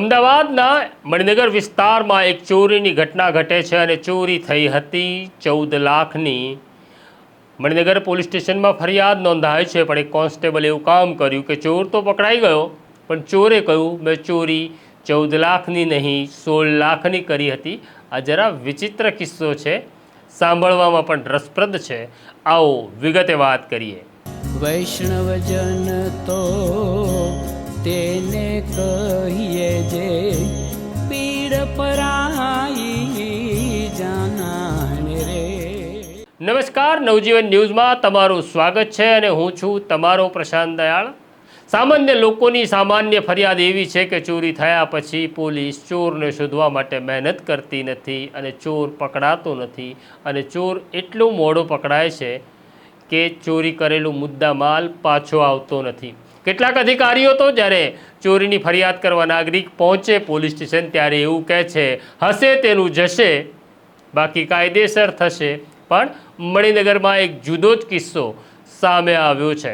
અમદાવાદના મણિનગર વિસ્તારમાં એક ચોરીની ઘટના ઘટે છે અને ચોરી થઈ હતી. ચૌદ લાખની મણિનગર પોલીસ સ્ટેશનમાં ફરિયાદ નોંધાય છે, પણ એક કોન્સ્ટેબલ એવું કામ કર્યું કે ચોર તો પકડાઈ ગયો, પણ ચોરે કહ્યું, મેં ચોરી ચૌદ લાખની નહીં, સોળ લાખની કરી હતી. આ જરા વિચિત્ર કિસ્સો છે, સાંભળવામાં પણ રસપ્રદ છે. આવો વિગતે વાત કરીએ. વૈષ્ણવજન તો તેને કહીએ જે પીડ પરાઈ જાનાને રે. નમસ્કાર, નવજીવન ન્યૂઝમાં તમારું સ્વાગત છે અને હું છું તમારો પ્રશાંત દયાળ. સામાન્ય લોકોની સામાન્ય ફરિયાદ એવી છે કે ચોરી થયા પછી પોલીસ ચોરને શોધવા માટે મહેનત કરતી નથી અને ચોર પકડાતો નથી અને ચોર એટલો મોડો પકડાય છે કે ચોરી કરેલું મુદ્દા માલ પાછો આવતો નથી. કેટલાક અધિકારીઓ તો જ્યારે ચોરીની ફરિયાદ કરવા નાગરિક પહોંચે પોલીસ સ્ટેશન ત્યારે એવું કહે છે, હશે તેનું જશે, બાકી કાયદેસર થશે. પણ મણિનગરમાં એક જુદો જ કિસ્સો સામે આવ્યો છે.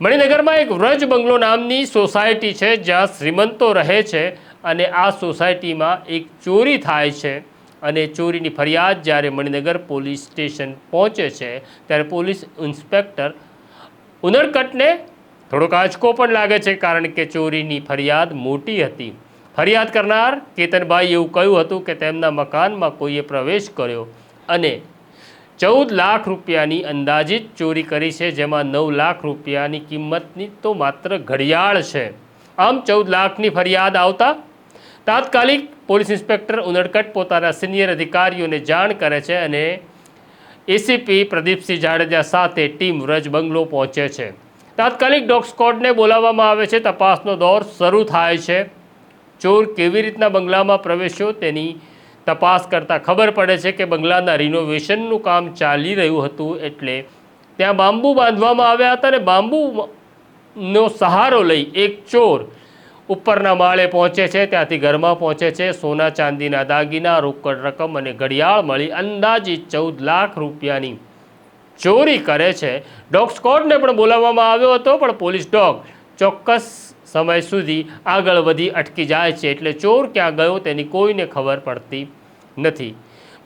મણિનગરમાં એક વ્રજ બંગલો નામની સોસાયટી છે, જ્યાં શ્રીમંતો રહે છે અને આ સોસાયટીમાં એક ચોરી થાય છે અને ચોરીની ફરિયાદ જ્યારે મણિનગર પોલીસ સ્ટેશન પહોંચે છે, ત્યારે પોલીસ ઇન્સ્પેક્ટર ઉનરકટને થોડોક આંચકો પણ લાગે છે કારણ કે ચોરીની ફરિયાદ મોટી હતી. ફરિયાદ કરનાર કેતનભાઈ એવું કહ્યું હતું કે તેમના મકાનમાં કોઈએ પ્રવેશ કર્યો અને ચૌદ લાખ રૂપિયાની અંદાજિત ચોરી કરી છે, જેમાં નવ લાખ રૂપિયાની કિંમતની તો માત્ર ઘડિયાળ છે. આમ ચૌદ લાખની ફરિયાદ આવતા તાત્કાલિક પોલીસ ઇન્સ્પેક્ટર ઉનડકટ પોતાના સિનિયર અધિકારીઓને જાણ કરે છે અને એસીપી પ્રદીપસિંહ જાડેજા સાથે ટીમ વ્રજ બંગલો પહોંચે છે. તાત્કાલિક ડોગ સ્કોડને બોલાવવામાં આવે છે. તપાસનો દોર શરૂ થાય છે. ચોર કેવી રીતના બંગલામાં પ્રવેશ્યો તેની તપાસ કરતાં ખબર પડે છે કે બંગલાના રિનોવેશનનું કામ ચાલી રહ્યું હતું એટલે ત્યાં બાંબુ બાંધવામાં આવ્યા હતા અને બાંબુનો સહારો લઈ એક ચોર ઉપરના માળે પહોંચે છે. ત્યાંથી ઘરમાં પહોંચે છે. સોના ચાંદીના દાગીના, રોકડ રકમ અને ઘડિયાળ મળી અંદાજિત ચૌદ લાખ રૂપિયાની ચોરી કરે છે. ડોગ સ્કોડને પણ બોલાવવામાં આવ્યો હતો, પણ પોલીસ ડોગ ચોક્કસ સમય સુધી આગળ વધી અટકી જાય છે. એટલે ચોર ક્યાં ગયો તેની કોઈને ખબર પડતી નથી.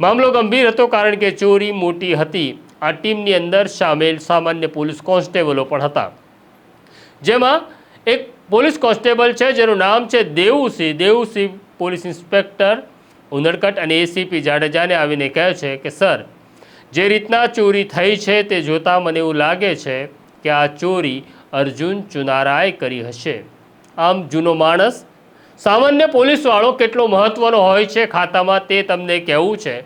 મામલો ગંભીર હતો કારણ કે ચોરી મોટી હતી. આ ટીમની અંદર સામેલ સામાન્ય પોલીસ કોન્સ્ટેબલો પણ હતા. જેમાં એક પોલીસ કોન્સ્ટેબલ છે, જેનું નામ છે દેવુસિંહ દેવુસિંહ પોલીસ ઇન્સ્પેક્ટર ઉનડકટ અને એસીપી જાડેજાને આવીને કહે છે કે, સર જે રીતના ચોરી થઈ છે તે જોતાં મને એવું લાગે છે કે આ ચોરી અર્જુન ચુનારાએ કરી હશે. આમ જૂનો માણસ, સામાન્ય પોલીસવાળો કેટલો મહત્ત્વનો હોય છે ખાતામાં તે તમને કહેવું છે.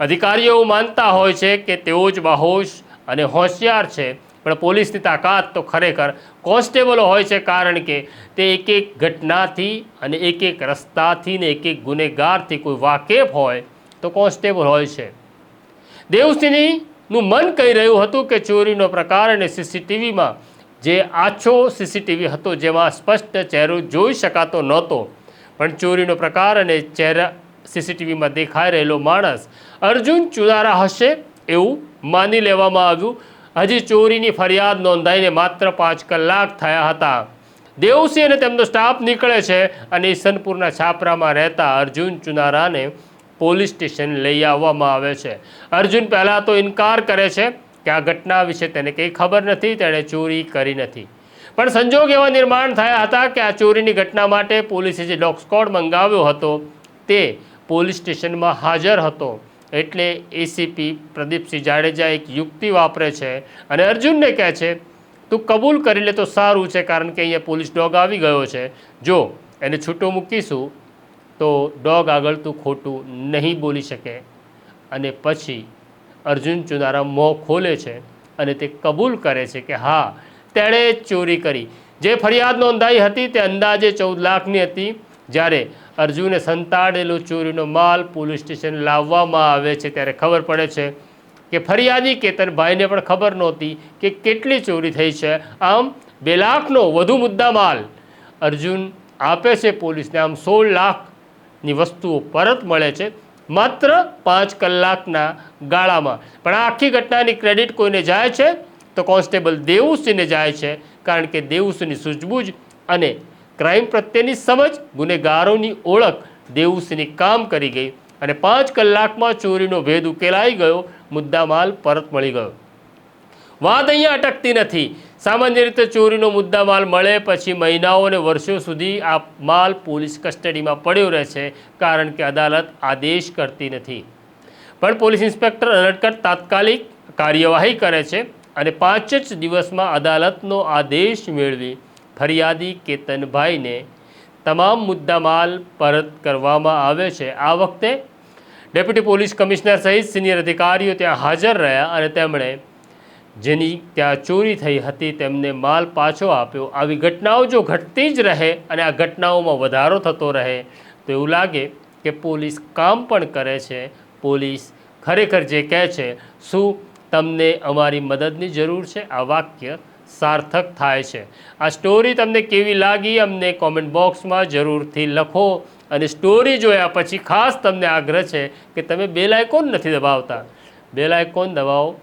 અધિકારીઓ માનતા હોય છે કે તેઓ જ બાહોશ અને હોશિયાર છે, પણ પોલીસની તાકાત તો ખરેખર કોન્સ્ટેબલો હોય છે કારણ કે તે એક એક ઘટનાથી અને એક એક રસ્તાથી ને એક એક ગુનેગારથી કોઈ વાકેફ હોય તો કોન્સ્ટેબલ હોય છે. દેવસિંહનું મન કહી રહ્યું હતું કે ચોરીનો પ્રકાર અને સીસીટીવીમાં જે આછો સીસીટીવી હતો જેમાં સ્પષ્ટ ચહેરો જોઈ શકાતો નહોતો. પણ ચોરીનો પ્રકાર અને ચહેરા સીસીટીવીમાં દેખાઈ રહેલો માણસ અર્જુન ચુનારા હશે એવું માની લેવામાં આવ્યું. હજી ચોરીની ફરિયાદ નોંધાઈને માત્ર પાંચ કલાક થયા હતા. દેવસિંહ અને તેમનો સ્ટાફ નીકળે છે અને ઈસનપુરના છાપરામાં રહેતા અર્જુન ચુનારાને પોલીસ સ્ટેશન લઈ આવવામાં આવે છે. અર્જુન પહેલાં તો ઇનકાર કરે છે કે આ ઘટના વિશે તેને કંઈ ખબર નથી, તેણે ચોરી કરી નથી. પણ સંજોગ એવા નિર્માણ થયા હતા કે આ ચોરીની ઘટના માટે પોલીસે જે ડોગ સ્કોડ મંગાવ્યો હતો, તે પોલીસ સ્ટેશનમાં હાજર હતો. એટલે એસીપી પ્રદીપસિંહ જાડેજા એક યુક્તિ વાપરે છે અને અર્જુનને કહે છે, તું કબૂલ કરી લે તો સારું છે, કારણ કે અહીંયા પોલીસ ડોગ આવી ગયો છે. જો, એને છૂટો મૂકીશું તો ડોગ આગળ તું ખોટું નહીં બોલી શકે. અને પછી અર્જુન ચુનારા મોં ખોલે છે અને તે કબૂલ કરે છે કે હા, તેણે ચોરી કરી. જે ફરિયાદ નોંધાઈ હતી તે અંદાજે ચૌદ લાખની હતી. જ્યારે અર્જુને સંતાડેલો ચોરીનો માલ પોલીસ સ્ટેશન લાવવામાં આવે છે ત્યારે ખબર પડે છે કે ફરિયાદી કેતનભાઈને પણ ખબર નહોતી કે કેટલી ચોરી થઈ છે. આમ બે લાખનો વધુ મુદ્દા માલ અર્જુન આપે છે પોલીસને. આમ સોળ લાખની વસ્તુઓ પરત મળે છે માત્ર પાંચ કલાકના ગાળામાં. પણ આખી ઘટનાની ક્રેડિટ કોઈને જાય છે? તો કોન્સ્ટેબલ દેવુસિંહને જાય છે. કારણ કે દેવુસિંહની સૂઝબૂઝ અને ક્રાઇમ પ્રત્યેની સમજ, ગુનેગારોની ઓળખ દેવુસિંહની કામ કરી ગઈ. અને પાંચ કલાકમાં ચોરીનો ભેદ ઉકેલાઈ ગયો. મુદ્દામાલ પરત મળી ગયો. વાત અહીંયા અટકતી નથી. સામાન્ય રીતે ચોરીનો મુદ્દામાલ મળે પછી મહિનાઓ અને વર્ષો સુધી આ માલ પોલીસ કસ્ટડીમાં પડ્યો રહે છે, કારણ કે અદાલત આદેશ કરતી નથી. પણ પોલીસ ઇન્સ્પેક્ટર અનટકટ તાત્કાલિક કાર્યવાહી કરે છે અને પાંચ જ દિવસમાં અદાલતનો આદેશ મેળવી ફરિયાદી કેતનભાઈને તમામ મુદ્દામાલ પરત કરવામાં આવે છે. આ વખતે ડેપ્યુટી પોલીસ કમિશનર સહિત સિનિયર અધિકારીઓ ત્યાં હાજર રહ્યા અને તેમણે જેની ત્યાં ચોરી થઈ હતી, તેમને માલ પાછો આપ્યો. આવી ઘટનાઓ જો ઘટતી જ રહે અને આ ઘટનાઓમાં વધારો થતો રહે, તો એવું લાગે કે પોલીસ કામ પણ કરે છે. પોલીસ ખરેખર જે કહે છે, શું તમને અમારી મદદની જરૂર છે? આ વાક્ય સાર્થક થાય છે. આ સ્ટોરી તમને કેવી લાગી, અમને કોમેન્ટ બોક્સમાં જરૂરથી લખો. અને સ્ટોરી જોયા પછી ખાસ તમને આગ્રહ છે કે તમે બેલ આઇકોન નથી દબાવતા. બેલ આઇકોન દબાવો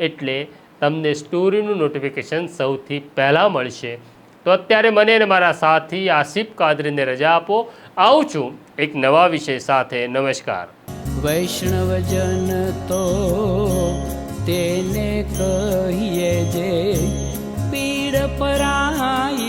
એટલે તમને સ્ટોરીનું નોટિફિકેશન સૌથી પહેલાં મળશે. તો અત્યારે મને અને મારા સાથી આસિફ કાદરીને રજા આપો. આવું છું એક નવા વિષય સાથે. નમસ્કાર. વૈષ્ણવજન તો તેને કહીએ જે પીડ પરાઈ